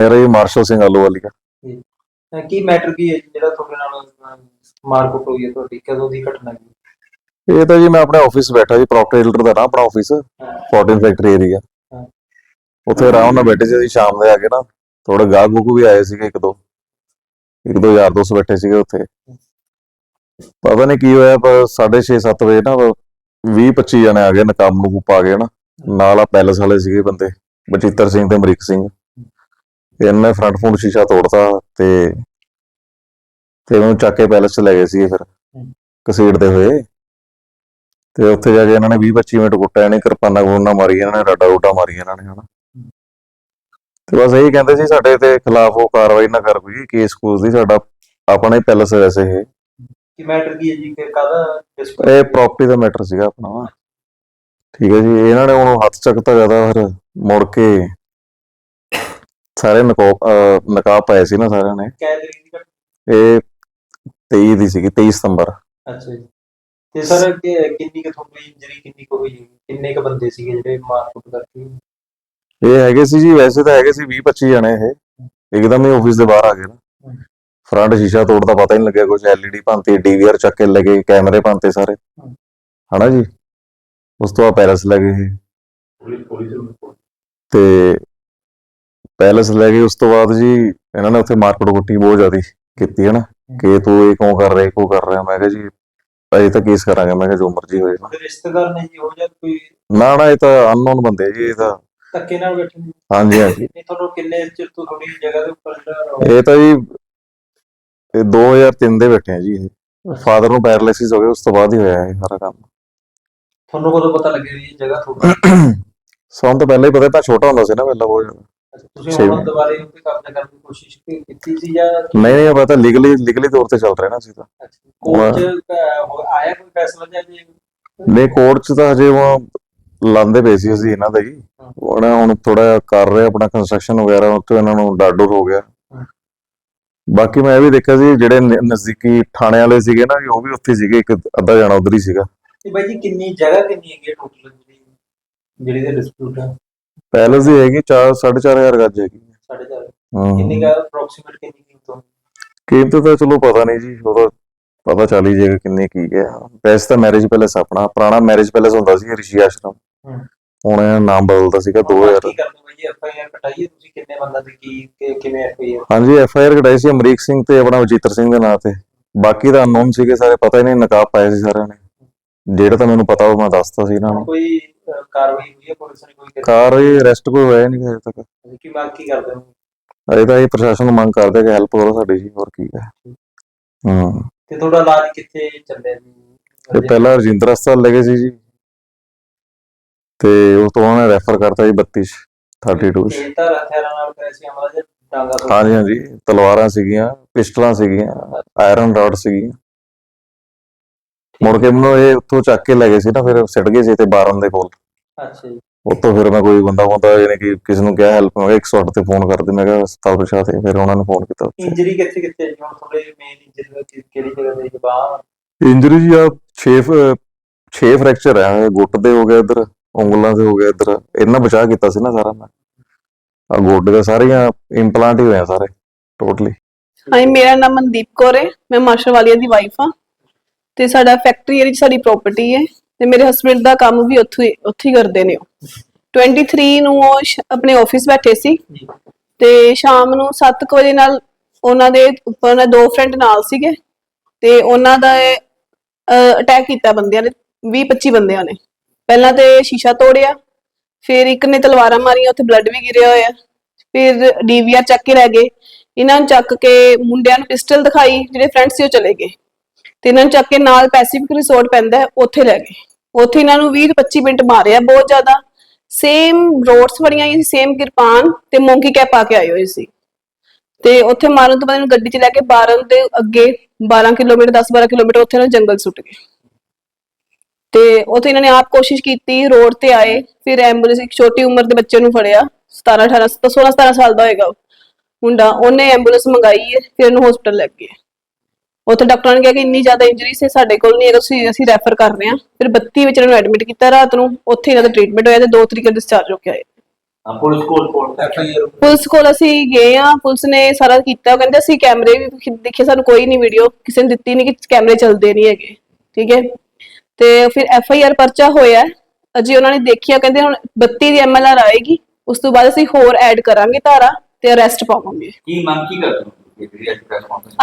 ਮੇਰਾ ਜੀ ਮਾਰਸ਼ਲ ਸਿੰਘ ਆਲੂਵਾਲੀਆ ਅਹ ਕੀ ਮੈਟਰ ਕੀ ਹੈ ਜੀ ਜਿਹੜਾ ਤੁਹਾਡੇ ਨਾਲ ਮਾਰਕੁੱਟ ਹੋਈ ਹੈ ਤੁਹਾਡੀ? ਕਦੋਂ ਦੀ ਘਟਨਾ ਹੈ ਇਹ ਤਾਂ ਜੀ ਮੈਂ ਆਪਣੇ ਆਫਿਸ ਬੈਠਾ ਜੀ ਪ੍ਰੋਪਰਟੀ ਡੀਲਰ ਦਾ ਨਾ ਆਪਣਾ ਆਫਿਸ 14 ਫੈਕਟਰੀ ਏਰੀਆ ਹਾਂ। ਉੱਥੇ ਆਰਾਮ ਨਾਲ ਬੈਠੇ ਸੀ ਅਸੀਂ ਸ਼ਾਮ ਦੇ ਆ ਕੇ ਨਾ ਥੋੜੇ ਗਾਹਕ ਗੁੱਕ ਵੀ ਆਏ ਸੀਗੇ ਇੱਕ ਦੋ। ਇੱਕ ਦੋ ਯਾਰ ਦੋਸਤ ਬੈਠੇ ਸੀਗੇ ਉੱਥੇ। ਪਤਾ ਨਹੀਂ ਕੀ ਹੋਇਆ ਪਰ 6:30 7 ਵਜੇ ਨਾ 20 25 ਜਣੇ ਆ ਗਏ ਨਕਾਬ ਨੂੰ ਪਾ ਕੇ ਨਾ। ਨਾਲ ਆ ਪੈਲਸ ਵਾਲੇ ਸੀਗੇ ਬੰਦੇ ਬਚਿੱਤਰ ਸਿੰਘ ਤੇ ਅਮਰੀਕ ਸਿੰਘ। ਤੇ ਇਹਨਾਂ ਫਰੰਟ ਫੋਨ ਸ਼ੀਸ਼ਾ ਤੋੜਤਾ ਤੇ ਤੇ ਉਹਨੂੰ ਚੱਕ ਕੇ ਪੈਲਸ ਚ ਲੈ ਗਏ ਸੀਗੇ ਫਿਰ ਘਸੀੜਦੇ ਹੋਏ। ਤੇ ਉੱਥੇ ਜਾ ਕੇ ਇਹਨਾਂ ਨੇ 20 25 ਮਿੰਟ ਕੁੱਟਿਆ ਇਹਨੇ ਕਿਰਪਾਨਾਂ ਕੋਨਾ ਮਾਰੀ ਇਹਨਾਂ ਨੇ ਰਾਡਾ ਰੂਟਾ ਮਾਰੀ ਇਹਨਾਂ ਨੇ ਹਨਾ। ਤੇ ਬਸ ਇਹੀ ਕਹਿੰਦੇ ਸੀ ਸਾਡੇ ਤੇ ਖਿਲਾਫ ਉਹ ਕਾਰਵਾਈ ਨਾ ਕਰ ਕੋਈ ਕੇਸ ਕੂਸ ਦੀ ਸਾਡਾ ਆਪਣਾ ਹੀ ਪੈਲਸ ਵੈਸੇ ਇਹ। ਕੀ ਮੈਟਰ ਕੀ ਹੈ ਜੀ ਕਿ dispute? ਇਹ ਪ੍ਰਾਪਰਟੀ ਦਾ ਮੈਟਰ ਸੀਗਾ ਆਪਣਾ। ਠੀਕ ਹੈ ਜੀ ਇਹਨਾਂ ਨੇ ਹੁਣ ਹੱਥ ਚੱਕਤਾ ਜ਼ਿਆਦਾ ਫਿਰ ਮੁੜ ਕੇ ਸਾਰੇ ਨਕਾਬ ਨਕਾਬ ਪਾਏ ਸੀ ਨਾ ਸਾਰਿਆਂ ਨੇ। ਕੈ ਤਰੀਕ ਦੀ? ਇਹ 23 ਦੀ ਸੀਗੀ 23 ਸਤੰਬਰ। ਅੱਛਾ ਜੀ। ਤੇ ਸਰ ਕਿੰਨੀ ਕੁ ਤੁਹਾਡੀ ਇੰਜਰੀ ਕਿੰਨੀ ਕੁ ਹੋਈ? ਕਿੰਨੇ ਕੁ ਬੰਦੇ ਸੀਗੇ ਜਿਹੜੇ ਮਾਰਕੁੱਟ ਕਰਕੇ? ਇਹ ਹੈਗੇ ਸੀ ਜੀ ਵੈਸੇ ਤਾਂ ਹੈਗੇ ਸੀ 20 25 ਜਣੇ ਇਹ। ਇੱਕਦਮ ਹੀ ਆਫਿਸ ਦੇ ਬਾਹਰ ਆ ਗਏ ਨਾ। ਫਰੰਟ ਸ਼ੀਸ਼ਾ ਤੋੜਦਾ ਪਤਾ ਹੀ ਨਹੀਂ ਲੱਗਿਆ ਕੁਝ ਐਲਈਡੀ ਭੰਤੀ ਡੀਵੀਆਰ ਚੱਕ ਕੇ ਲੱਗੇ ਕੈਮਰੇ ਭੰਤੇ ਸਾਰੇ। ਹਨਾ ਜੀ? ਉਸ ਤੋਂ ਬਾਅਦ ਪੈਲਸ ਲੱਗੇ ਇਹ। ਤੇ ਪੈਲਸ ਲੈ ਗਏ ਉਸ ਤੋਂ ਬਾਅਦ ਜੀ ਇਹਨਾਂ ਨੇ ਉੱਥੇ ਮਾਰਕੀਟ ਕੁੱਟੀ ਬਹੁਤ ਜ਼ਿਆਦੀ ਕੀਤੀ ਹੈ। ਨਾ ਕਿ ਤੂੰ ਇਹ ਕਿਉਂ ਕਰ ਰਿਹਾ ਇਹ ਕਿਉਂ ਕਰ ਰਿਹਾ? ਮੈਂ ਕਿਹਾ ਜੀ ਅਜੇ ਤਾਂ ਕੇਸ ਕਰਾਂਗੇ। ਮੈਂ ਕਿਹਾ ਜੋ ਮਰਜ਼ੀ ਹੋਏ। ਰਿਸ਼ਤੇਦਾਰ ਨੇ ਜੀ ਹੋ ਜਾਂ ਕੋਈ ਨਾ ਨਾ ਇਹ ਤਾਂ ਅਨਨੋਨ ਬੰਦੇ ਜੀ ਇਹ ਤਾਂ। ਧੱਕੇ ਨਾਲ ਬੈਠੇ ਨੇ। ਹਾਂਜੀ ਹਾਂਜੀ। ਨਹੀਂ ਤੁਹਾਨੂੰ ਕਿੰਨੇ ਚਿਰ ਤੋਂ ਥੋੜੀ ਜਗ੍ਹਾ ਦੇ ਉੱਪਰ ਇਹ ਤਾਂ ਜੀ ਇਹ 2003 ਦੇ ਬੈਠੇ ਆ ਜੀ ਇਹ। ਫਾਦਰ ਨੂੰ ਪੈਰਾਲਿਸਿਸ ਹੋ ਗਿਆ ਉਸ ਤੋਂ ਬਾਅਦ ਹੀ ਹੋਇਆ ਇਹ ਸਾਰਾ ਕੰਮ। ਤੁਹਾਨੂੰ ਕਦੋਂ ਪਤਾ ਲੱਗਿਆ ਵੀ ਇਹ ਜਗ੍ਹਾ ਤੁਹਾਡੀ ਸਾਨੂੰ ਤਾਂ ਪਹਿਲਾਂ ਹੀ ਪਤਾ ਤਾਂ ਛੋਟਾ ਹੁੰਦਾ ਸੀ ਨਾ ਪਹਿਲਾਂ ਬਹੁਤ। ਤੁਸੀਂ ਹੁਣ ਦੁਬਾਰੇ ਉੱਤੇ ਕਬਜ਼ਾ ਕਰਨ ਦੀ ਕੋਸ਼ਿਸ਼ ਕੀ- ਕੀਤੀ ਸੀ ਜਾਂ ਨਹੀਂ ਨਹੀਂ ਪਤਾ ਲੀਗਲੀ ਲੀਗਲੀ ਤੌਰ ਤੇ ਚੱਲ ਰਿਹਾ ਨਾ ਸੀ ਤਾਂ। ਕੋਰਟ ਚ ਅਹ, ਹੋ- ਆਇਆ ਕੋਈ ਫੈਸਲਾ ਜਾਂ ਜੀ ਨਹੀਂ ਕੋਰਟ 'ਚ ਤਾਂ ਹਜੇ ਉਹ ਲਾਂਦੇ ਪਏ ਸੀ ਅਸੀਂ ਇਹਨਾਂ ਦਾ ਜੀ ਉਹਨਾਂ ਹੁਣ ਥੋੜਾ ਕਰ ਰਹੇ ਆਪਣਾ ਕੰਸਟਰਕਸ਼ਨ ਵਗੈਰਾ ਉੱਥੇ ਇਹਨਾਂ ਨੂੰ ਡਾਡੂਰ ਹੋ ਗਿਆ। ਹਾਂ। ਬਾਕੀ ਮੈਂ ਇਹ ਵੀ ਦੇਖਿਆ ਸੀ ਜਿਹੜੇ ਨ- ਨਜ਼ਦੀਕੀ ਥਾਣੇ ਵਾਲੇ ਸੀਗੇ ਨਾ ਉਹ ਵੀ ਉੱਥੇ ਸੀਗੇ ਇੱਕ ਅੱਧਾ ਜਾਣਾ ਉਧਰ ਹੀ ਸੀਗਾ। ਤੇ ਬਾਈ ਜੀ ਕਿੰਨੀ ਜਗ੍ਹਾ ਕਿੰਨੀ ਹੈਗੀ ਟੋਟਲ ਜਿਹੜੀ ਜਿਹੜੀ ਦੇ ਡਿਸਪਿਊਟ ਹੈ ਪੈਲਸ ਦੀ ਹੈਗੀ 4 4500 ਗੱਜ ਹੈਗੀ। ਸਾਡੇ ਚਾਰ ਹਾਂ। ਕਿੰਨੀ ਦਾ ਅਪਰੋਕਸੀਮੇਟ ਕਿੰਨੀ ਕੀਮਤ ਹੋਣੀ? ਕੀਮਤ ਤਾਂ ਚਲੋ ਪਤਾ ਨਹੀਂ ਜੀ ਉਹਦਾ ਪਤਾ ਚੱਲ ਹੀ ਜਾਏਗਾ ਕਿੰਨੇ ਕੀ ਹੈ। ਵੈਸੇ ਤਾਂ ਮੈਰਿਜ ਪੈਲੇਸ ਆਪਣਾ ਪੁਰਾਣਾ ਮੈਰਿਜ ਪੈਲੇਸ ਹੁੰਦਾ ਸੀ ਰਿਸ਼ੀ ਆਸ਼ਰਮ। ਹਮ। ਹੁਣ ਇਹ ਨਾਮ ਬਦਲਦਾ ਸੀਗਾ 2000 ਕੀ ਕਰਦੇ ਬਾਈ ਜੀ ਐਫ ਆਈ ਆਰ ਕਟਾਈਏ ਤੁਸੀਂ ਕਿੰਨੇ ਬੰਦਾ ਦੀ ਕੀ ਕਿ- ਕਿਵੇਂ ਐਫ ਆਈ ਆਰ ਹਾਂਜੀ ਐਫ ਆਈ ਆਰ ਕਢਾਈ ਸੀ ਅਮਰੀਕ ਸਿੰਘ ਤੇ ਆਪਣਾ ਵਜੀਤਰ ਸਿੰਘ ਦੇ ਨਾਂ ਤੇ। ਬਾਕੀ ਦਾ ਅਨਨੋਨ ਸੀਗੇ ਸਾਰੇ ਪਤਾ ਹੀ ਨਹੀਂ ਨਕਾਬ ਪਾਏ ਸੀ ਸਾਰਿਆਂ ਨੇ। ਜਿਹੜਾ ਤਾਂ ਮੈਨੂੰ ਪਤਾ ਉਹ ਮੈਂ ਦੱਸਤਾ ਸੀ ਇਹਨਾਂ ਨੂੰ। ਕੋਈ ਅਹ, ਕਾਰਵਾਈ ਹੋਈ ਹੈ ਪੁਲਿਸ ਨੇ ਕੋਈ? ਕਾਰ ਇਹ ਅਰੈਸਟ ਕੋਈ ਹੋਇਆ ਨਹੀਂ ਹਜੇ ਤੱਕ। ਕਰੀ? ਕੀ ਮੰਗ ਕੀ ਕਰਦੇ ਹੋ? ਅਜੇ ਤਾਂ ਇਹ ਪ੍ਰਸ਼ਾਸਨ ਨੂੰ ਮੰਗ ਕਰਦੇ ਕਿ ਹੈਲਪ ਕਰੋ ਸਾਡੀ ਜੀ ਹੋਰ ਕੀ ਹੈ। ਹੂੰ। ਤੇ ਤੁਹਾਡਾ ਇਲਾਜ ਕਿੱਥੇ ਚੱਲਿਆ ਤੇ ਜੀ ਪਹਿਲਾਂ ਰਜਿੰਦਰ ਹਸਪਤਾਲ ਲੈ ਗਏ ਸੀ ਜੀ। ਤੇ ਉਸ ਤੋਂ ਉਹਨੇ ਰੈਫਰ ਕਰਤਾ ਜੀ 32 32 ਚ ਇਹ ਤਾਂ ਹਥਿਆਰਾਂ ਨਾਲ ਕਰਿਆ ਸੀ ਹਮਲਾ ਜਾਂ ਡਾਂਗਾ ਤੋਂ ਹਾਂਜੀ ਹਾਂਜੀ। ਤਲਵਾਰਾਂ ਸੀਗੀਆਂ ਪਿਸਟਲਾਂ ਸੀਗੀਆਂ ਆਇਰਨ ਰਾਡ ਸੀਗੀਆਂ। ਮੁੜ ਕੇ ਮੈਨੂੰ ਇਹ ਉੱਥੋਂ ਚੱਕ ਕੇ ਲੈ ਗਏ ਸੀ ਨਾ ਫਿਰ ਸਿੱਟ ਗਏ ਸੀ ਤੇ ਬਾਰਨ ਦੇ ਕੋਲ। ਅੱਛਾ ਜੀ। ਉੱਥੋਂ ਫਿਰ ਮੈਂ ਕੋਈ ਬੰਦਾ ਹੁੰਦਾ ਯਾਨੀ ਕਿ ਕਿਸੇ ਨੂੰ ਕਿਹਾ ਹੈਲਪ ਮੈਂ ਕਿਹਾ 108 ਤੇ ਫੋਨ ਕਰਦੇ ਮੈਂ ਕਿਹਾ ਹਸਪਤਾਲ ਪਛਾ ਤੇ ਫਿਰ ਉਹਨਾਂ ਨੇ ਫੋਨ ਕੀਤਾ ਇੰਜਰੀ ਕਿੱਥੇ ਕਿੱਥੇ ਹੈ ਜੀ? ਹੁਣ ਤੁਹਾਡੇ ਮੇਨ ਇੰਜਰੀ ਦਾ ਕਿਹੜੀ ਜਗ੍ਹਾ ਤੇ ਜੀ? ਬਾਹ? ਇੰਜਰੀ ਜੀ ਆ 6 6 ਫ੍ਰੈਕਚਰ ਆ ਗੁੱਟ ਦੇ ਹੋ ਗਏ ਇੱਧਰ ਉਂਗਲਾਂ ਦੇ ਹੋ ਗਏ ਇੱਧਰ ਇਹਨਾਂ ਬਚਾ ਕੀਤਾ ਸੀ ਨਾ ਸਾਰਾ ਮੈਂ। ਆ ਗੋਡੇ ਦੇ ਸਾਰੀਆਂ ਇੰਪਲਾਂਟ ਹੀ ਹੋਏ ਆ ਸਾਰੇ ਟੋਟਲੀ ਹਾਂਜੀ ਮੇਰਾ ਨਾਮ ਮਨਦੀਪ ਕੌਰ ਹੈ ਮੈਂ ਮਾਰਸ਼ਲ ਵਾਲੀਆ ਦੀ ਵਾਈਫ ਹਾਂ। ਤੇ ਸਾਡਾ ਫੈਕਟਰੀ ਏਰੀਆ 'ਚ ਸਾਡੀ ਪ੍ਰਾਪਰਟੀ ਹੈ ਤੇ ਮੇਰੇ ਹਸਬੰਡ ਦਾ ਕੰਮ ਵੀ ਉੱਥੇ ਉੱਥੇ ਹੀ ਕਰਦੇ ਨੇ ਉਹ। 23 ਨੂੰ ਉਹ ਸ਼- ਆਪਣੇ ਆਫਿਸ ਬੈਠੇ ਸੀ ਤੇ ਸ਼ਾਮ ਨੂੰ 7 ਵਜੇ ਨਾਲ ਉਹਨਾਂ ਦੇ ਉੱਪਰ ਉਹਨਾਂ ਦੋ ਫਰੈਂਡ ਨਾਲ ਸੀਗੇ ਤੇ ਉਹਨਾਂ ਦਾ ਅਟੈਕ ਕੀਤਾ ਬੰਦਿਆਂ ਨੇ 20 25 ਬੰਦਿਆਂ ਨੇ। ਪਹਿਲਾਂ ਤੇ ਸ਼ੀਸ਼ਾ ਤੋੜਿਆ, ਫਿਰ ਇੱਕ ਨੇ ਤਲਵਾਰਾਂ ਮਾਰੀਆਂ, ਉੱਥੇ ਬਲੱਡ ਵੀ ਗਿਰਿਆ ਹੋਇਆ। ਫਿਰ ਡੀਵੀਆਰ ਚੱਕ ਕੇ ਲੈ ਗਏ। ਇਹਨਾਂ ਨੂੰ ਚੱਕ ਕੇ ਮੁੰਡਿਆਂ ਨੂੰ ਪਿਸਟਲ ਦਿਖਾਈ, ਜਿਹੜੇ ਫਰੈਂਡ ਸੀ ਉਹ ਚਲੇ ਗਏ। ਤੇ ਇਹਨਾਂ ਨੂੰ ਚੱਕ ਕੇ ਨਾਲ ਪੈਸੀਫਿਕ ਰਿਸੋਰਟ ਪੈਂਦਾ ਉੱਥੇ ਲੈ ਗਏ। ਉੱਥੇ ਇਹਨਾਂ ਨੂੰ 20 25 ਮਿੰਟ ਮਾਰਿਆ ਬਹੁਤ ਜ਼ਿਆਦਾ। ਸੇਮ ਰੋਡਸ ਬੜੀਆਂ ਹੀ ਸੇਮ ਕਿਰਪਾਨ ਤੇ ਮੋਂਕੀ ਕੈਪ ਪਾ ਕੇ ਆਏ ਹੋਏ ਸੀ। ਤੇ ਉੱਥੇ ਮਾਰਨ ਤੋਂ ਬਾਅਦ ਇਹਨੂੰ ਗੱਡੀ 'ਚ ਲੈ ਕੇ 12 ਦੇ ਅੱਗੇ 12 ਕਿਲੋਮੀਟਰ 10-12 ਕਿਲੋਮੀਟਰ ਉੱਥੇ ਨਾ ਜੰਗਲ ਸੁੱਟ ਗਏ। ਤੇ ਉੱਥੇ ਇਹਨਾਂ ਨੇ ਆਪ ਕੋਸ਼ਿਸ਼ ਕੀਤੀ, ਰੋਡ ਤੇ ਆਏ, ਫਿਰ ਐਂਬੂਲੈਂਸ ਇੱਕ ਛੋਟੀ ਉਮਰ ਦੇ ਬੱਚੇ ਨੂੰ ਫੜਿਆ 17 18 16 17 ਸਾਲ ਦਾ ਹੋਏਗਾ ਮੁੰਡਾ, ਉਹਨੇ ਐਂਬੂਲੈਂਸ ਮੰਗਾਈ ਫਿਰ ਉਹਨੂੰ ਹਸਪੀਟਲ ਲੈ ਗਏ। ਉੱਥੇ ਡਾਕਟਰਾਂ ਨੇ ਕਿਹਾ ਕਿ ਇੰਨੀ ਜ਼ਿਆਦਾ ਇੰਜਰੀ ਸੀ ਸਾਡੇ ਕੋਲ ਨਹੀਂ ਹੈਗਾ ਤੁਸੀਂ ਅਸੀਂ ਰੈਫਰ ਕਰ ਰਹੇ ਹਾਂ ਫਿਰ 32 ਵਿੱਚ ਇਹਨਾਂ ਨੂੰ ਐਡਮਿਟ ਕੀਤਾ ਰਾਤ ਨੂੰ ਉੱਥੇ ਇਹਨਾਂ ਦਾ ਟ੍ਰੀਟਮੈਂਟ ਹੋਇਆ ਤੇ 2 ਤਰੀਕੇ ਡਿਸਚਾਰਜ ਹੋ ਕੇ ਆਏ। ਪੁਲਿਸ ਕੋਲ ਕੋਲ ਐਫ ਆਈ ਆਰ ਪੁਲਿਸ ਕੋਲ ਅਸੀਂ ਗਏ ਆ ਪੁਲਿਸ ਨੇ ਸਾਰਾ ਕੀਤਾ ਉਹ ਕਹਿੰਦੇ ਅਸੀਂ ਕੈਮਰੇ ਵੀ ਦੇਖੇ ਸਾਨੂੰ ਕੋਈ ਨਹੀਂ ਵੀਡੀਓ ਕਿਸੇ ਨੇ ਦਿੱਤੀ ਨਹੀਂ ਕਿ ਕੈਮਰੇ ਚੱਲਦੇ ਨਹੀਂ ਹੈਗੇ ਠੀਕ ਹੈ? ਤੇ ਫਿਰ ਐਫ ਆਈ ਆਰ ਪਰਚਾ ਹੋਇਆ। ਅਜੇ ਉਹਨਾਂ ਨੇ ਦੇਖਿਆ ਕਹਿੰਦੇ ਹੁਣ 32 ਦੀ ਐਮ ਐਲ ਆਰ ਆਏਗੀ ਉਸ ਤੋਂ ਬਾਅਦ ਅਸੀਂ ਹੋਰ ਐਡ ਕਰਾਂਗੇ ਧਾਰਾ ਤੇ ਅਰੈਸਟ ਪਾਵਾਂਗੇ। ਕੀ ਮੰਗ ਕੀ ਕਰਦੇ ਹੋ?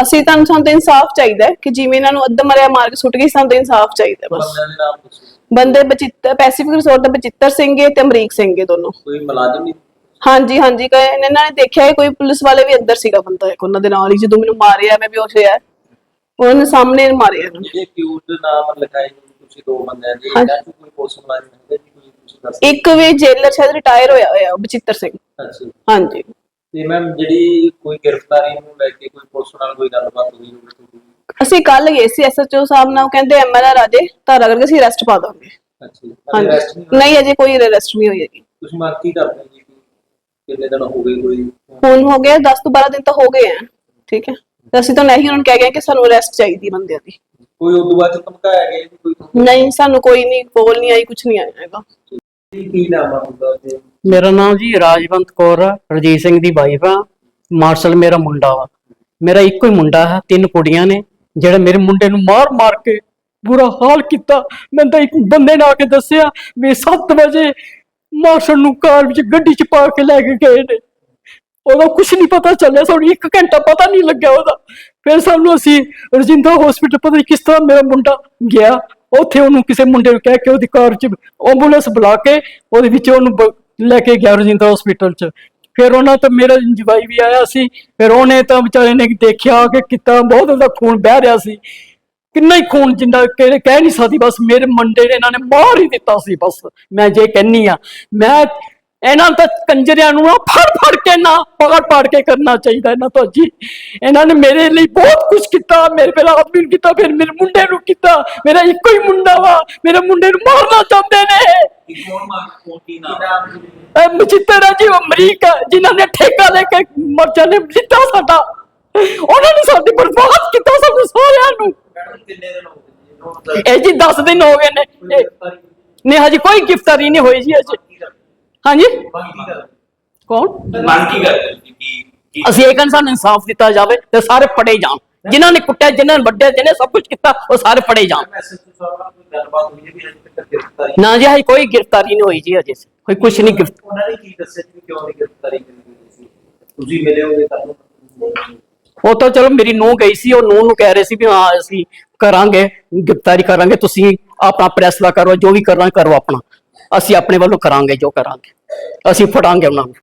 ਅਸੀਂ ਤੁਹਾਨੂੰ ਸਾਨੂੰ ਤਾਂ ਇਨਸਾਫ ਚਾਹੀਦਾ ਹੈ ਕਿ ਜਿਵੇਂ ਇਹਨਾਂ ਨੂੰ ਅੱਧ ਮਰਿਆ ਮਾਰ ਕੇ ਸੁੱਟ ਗਈ ਸਾਨੂੰ ਤਾਂ ਇਨਸਾਫ ਚਾਹੀਦਾ ਹੈ ਬਸ। ਨਾਮ ਬੰਦੇ ਬਚਿੱਤਰ ਪੈਸੀਫਿਕ ਰਿਸੋਰਟ ਦੇ ਬਚਿੱਤਰ ਸਿੰਘ ਹੈ ਤੇ ਅਮਰੀਕ ਸਿੰਘ ਹੈ ਦੋਨੋਂ। ਕੋਈ ਮੁਲਾਜ਼ਮ ਨਹੀਂ? ਹਾਂਜੀ ਹਾਂਜੀ ਕਹੇ ਇਹਨਾਂ ਨੇ ਦੇਖਿਆ ਹੈ ਕੋਈ ਪੁਲਿਸ ਵਾਲੇ ਵੀ ਅੰਦਰ ਸੀਗਾ ਬੰਦਾ ਇੱਕ ਉਹਨਾਂ ਦੇ ਨਾਲ ਹੀ ਜਦੋਂ ਮੈਨੂੰ ਮਾਰਿਆ ਮੈਂ ਬੇਹੋਸ਼ ਹੋਇਆ। ਉਹਨਾਂ ਨੇ ਸਾਹਮਣੇ ਮਾਰਿਆ ਇਹਨੂੰ। ਜਿਹੜੇ ਅਕਿਊਜ਼ਡ ਨਾਮ ਲਿਖਾਏ ਹੋਏ ਤੁਸੀਂ ਦੋ ਬੰਦਿਆਂ ਦੇ। ਇਹਨਾਂ ਚ ਕੋਈ ਪੁਲਿਸ ਮੁਲਾਜ਼ਮ ਹੈ ਜੀ ਕੋਈ ਤੁਸੀਂ ਦੱਸ ਇੱਕ ਵੀ ਜੇਲਰ ਸ਼ਾਇਦ ਰਿਟਾਇਰ ਹੋਇਆ ਹੋਇਆ ਉਹ ਬਚਿੱਤਰ ਸਿੰਘ। ਜੀ। ਹਾਂਜੀ। ਤੇ ਮੈਮ ਜਿਹੜੀ ਕੋਈ ਗ੍ਰਿਫਤਾਰੀ ਨੂੰ ਲੈ ਕੇ ਕੋਈ ਪੁਲਿਸ ਨਾਲ ਕੋਈ ਗੱਲਬਾਤ ਹੋਈ ਹੋਵੇ ਤੁਹਾਡੀ? ਅਸੀਂ ਕੱਲ ਗਏ ਸੀ ਐਸਐਚਓ ਸਾਹਿਬ ਨਾਲ ਉਹ ਕਹਿੰਦੇ ਐਮਐਲਆਰ ਆਜੇ ਧਾਰਾ ਕਰਕੇ ਅਸੀਂ ਅਰੈਸਟ ਪਾ ਦਾਂਗੇ। ਅੱਛਾ ਜੀ arrest ਹਾਂਜੀ। ਨਹੀਂ ਅਜੇ ਕੋਈ ਅਰੈਸਟ ਨਹੀਂ ਹੋਈ ਹੈਗੀ। ਤੁਸੀਂ ਮੰਗ ਕੀ ਕਰਦੇ ਹੋ ਜੀ ਕਿ ਕਿੰਨੇ ਦਿਨ ਹੋ ਗਏ ਕੋਈ? ਹੁਣ ਹੋ ਗਿਆ 10 ਤੋਂ 12 ਦਿਨ ਤਾਂ ਹੋ ਗਏ ਆ ਠੀਕ ਹੈ। ਤੇ ਅਸੀਂ ਤਾਂ ਨਹੀਂ ਉਹਨਾਂ ਨੂੰ ਕਹਿ ਗਏ ਕਿ ਸਾਨੂੰ ਅਰੈਸਟ ਚਾਹੀਦੀ ਬੰਦਿਆਂ ਦੀ। ਕੋਈ ਉਦੋਂ ਬਾਅਦ ਚ ਧਮਕਾਇਆ ਗਿਆ ਜੀ ਕੋਈ? ਨਹੀਂ ਸਾਨੂੰ ਕੋਈ ਨਹੀਂ ਕੋਲ ਨਹੀਂ ਆਈ ਕੁਝ ਨਹੀਂ ਆਇਆ ਹੈਗਾ। ਕੀ ਨਾਮ ਆ ਹੁੰਦਾ ਤੇ? ਮੇਰਾ ਨਾਮ ਜੀ ਰਾਜਵੰਤ ਕੌਰ ਆ ਰਜੀਤ ਸਿੰਘ ਦੀ ਵਾਈਫ ਆ। ਮਾਰਸ਼ਲ ਮੇਰਾ ਮੁੰਡਾ ਵਾ। ਮੇਰਾ ਇੱਕੋ ਹੀ ਮੁੰਡਾ ਹੈ, ਤਿੰਨ ਕੁੜੀਆਂ ਨੇ, ਜਿਹੜੇ ਮੇਰੇ ਮੁੰਡੇ ਨੂੰ ਮਾਰ ਮਾਰ ਕੇ ਬੁਰਾ ਹਾਲ ਕੀਤਾ। ਮੈਂ ਤਾਂ ਇੱਕ ਬੰਦੇ ਨੇ ਆ ਕੇ ਦੱਸਿਆ ਵੀ 7 ਵਜੇ ਮਾਰਸ਼ਲ ਨੂੰ ਕਾਰ ਵਿੱਚ ਗੱਡੀ 'ਚ ਪਾ ਕੇ ਲੈ ਕੇ ਗਏ ਨੇ। ਉਹਦਾ ਕੁਝ ਨਹੀਂ ਪਤਾ ਚੱਲਿਆ, ਸਾਨੂੰ ਇੱਕ ਘੰਟਾ ਪਤਾ ਨਹੀਂ ਲੱਗਿਆ ਉਹਦਾ। ਫਿਰ ਸਾਨੂੰ ਅਸੀਂ ਰਜਿੰਦਰਾ ਹਸਪੀਟਲ ਪਤਾ ਨਹੀਂ ਕਿਸ ਤਰ੍ਹਾਂ ਮੇਰਾ ਮੁੰਡਾ ਗਿਆ। ਉੱਥੇ ਉਹਨੂੰ ਕਿਸੇ ਮੁੰਡੇ ਨੂੰ ਕਹਿ ਕੇ ਉਹਦੀ ਕਾਰ 'ਚ ਐਂਬੂਲੈਂਸ ਬੁਲਾ ਕੇ ਉਹਦੇ ਵਿੱਚ ਉਹਨੂੰ ਬ- ਲੈ ਕੇ ਗਿਆ ਰਜਿੰਦਰਾ ਹਸਪੀਟਲ 'ਚ। ਫਿਰ ਉਹਨਾਂ ਤੋਂ ਮੇਰਾ ਜਵਾਈ ਵੀ ਆਇਆ ਸੀ। ਫਿਰ ਉਹਨੇ ਤਾਂ ਵਿਚਾਰੇ ਨੇ ਦੇਖਿਆ ਕਿ ਕਿਤਾ ਬਹੁਤ ਉਹਦਾ ਖੂਨ ਬਹਿ ਰਿਹਾ ਸੀ। ਕਿੰਨਾ ਹੀ ਖੂਨ ਜਿੰਨਾ ਕਿ ਕਹਿ ਨਹੀਂ ਸਕਦੀ, ਬਸ ਮੇਰੇ ਮੁੰਡੇ ਨੇ ਇਹਨਾਂ ਨੇ ਮਾਰ ਹੀ ਦਿੱਤਾ ਸੀ। ਬਸ ਮੈਂ ਜੇ ਕਹਿੰਨੀ ਆ, ਮੈਂ ਇਹਨਾਂ ਤਾਂ ਕੰਜਰਿਆਂ ਨੂੰ ਫੜ ਫੜ ਕੇ ਨਾ ਪਕੜ ਪਾੜ ਕੇ ਕਰਨਾ ਚਾਹੀਦਾ ਇਹਨਾਂ ਤੋਂ ਜੀ। ਇਹਨਾਂ ਨੇ ਮੇਰੇ ਲਈ ਬਹੁਤ ਕੁਝ ਕੀਤਾ, ਮੇਰੇ ਪਹਿਲਾਂ ਆਦਮੀ ਨੂੰ ਕੀਤਾ, ਫਿਰ ਮੇਰੇ ਮੁੰਡੇ ਨੂੰ ਕੀਤਾ। ਮੇਰਾ ਇੱਕੋ ਹੀ ਮੁੰਡਾ ਵਾ, ਮੇਰੇ ਮੁੰਡੇ ਨੂੰ ਮਾਰਨਾ ਚਾਹੁੰਦੇ ਨੇ। ਜੀ ਇਹ ਮਚਿੱਤਰ ਆ ਜੀ ਅਮਰੀਕਾ ਜਿਨ੍ਹਾਂ ਨੇ ਠੇਕਾ ਲੈ ਕੇ ਮਰਚਾ ਨੇ ਲਿੱਤਾ ਸਾਡਾ। ਉਹਨਾਂ ਨੇ ਸਾਡੀ ਬਰਬਾਦ ਕੀਤਾ ਸਾਨੂੰ ਸਾਰਿਆਂ ਨੂੰ। ਇਹ ਜੀ 10 ਦਿਨ ਹੋ ਗਏ ਨੇ। ਨਹੀਂ, ਹਜੇ ਕੋਈ ਗ੍ਰਿਫਤਾਰੀ ਨਹੀਂ ਹੋਈ ਜੀ ਅਜੇ ਹਾਂਜੀ ਮੰਗ ਕੀ ਕਰ ਕੌਣ ਮੰਗ ਕੀ ਕਰਦੇ ਹੋ ਤੁਸੀਂ ਕੀ ਕੀ ਅਸੀਂ ਇਹ ਕਹਿੰਦੇ ਸਾਨੂੰ ਇਨਸਾਫ ਦਿੱਤਾ ਜਾਵੇ ਤੇ ਸਾਰੇ ਫੜੇ ਜਾਣ ਜਿਨ੍ਹਾਂ ਨੇ ਕੁੱਟਿਆ ਜਿਨ੍ਹਾਂ ਨੇ ਵੱਡਿਆ ਜਿਹਨੇ ਸਭ ਕੁਝ ਕੀਤਾ ਉਹ ਸਾਰੇ ਫੜੇ ਜਾਣ ਮੈਸੇਜ ਤੋਂ ਸਾਹਿਬ ਨਾਲ ਕੋਈ ਗੱਲਬਾਤ ਹੋਈ ਹੈ ਵੀ ਅਜੇ ਤੱਕ ਗ੍ਰਿਫਤਾਰੀ ਨਾ ਜੀ ਹਜੇ ਕੋਈ ਗ੍ਰਿਫਤਾਰੀ ਨਹੀਂ ਹੋਈ ਜੀ ਅਜੇ ਕੋਈ ਕੁਝ ਨਹੀਂ ਗ੍ਰਿਫ ਉਹਨਾਂ ਨੇ ਕੀ ਦੱਸਿਆ ਜੀ ਕਿਉਂ ਨਹੀਂ ਗ੍ਰਿਫਤਾਰੀ ਕੀਤੀ ਸੀ ਤੁਸੀਂ ਮਿਲੇ ਹੋਗੇ ਤੁਹਾਨੂੰ ਉਹ ਤਾਂ ਚਲੋ ਮੇਰੀ ਨੂੰਹ ਗਈ ਸੀ ਉਹ ਨੂੰਹ ਨੂੰ ਕਹਿ ਰਹੇ ਸੀ ਵੀ ਹਾਂ ਅਸੀਂ ਕਰਾਂਗੇ ਗ੍ਰਿਫਤਾਰੀ ਕਰਾਂਗੇ ਤੁਸੀਂ ਆਪਣਾ ਪ੍ਰੈਸ ਦਾ ਕਰੋ ਜੋ ਵੀ ਕਰਨਾ ਕਰੋ ਆਪਣਾ ਅਸੀਂ ਆਪਣੇ ਵੱਲੋਂ ਕਰਾਂਗੇ ਜੋ ਕਰਾਂਗੇ ਅਸੀਂ ਫੜਾਂਗੇ ਉਹਨਾਂ ਨੂੰ।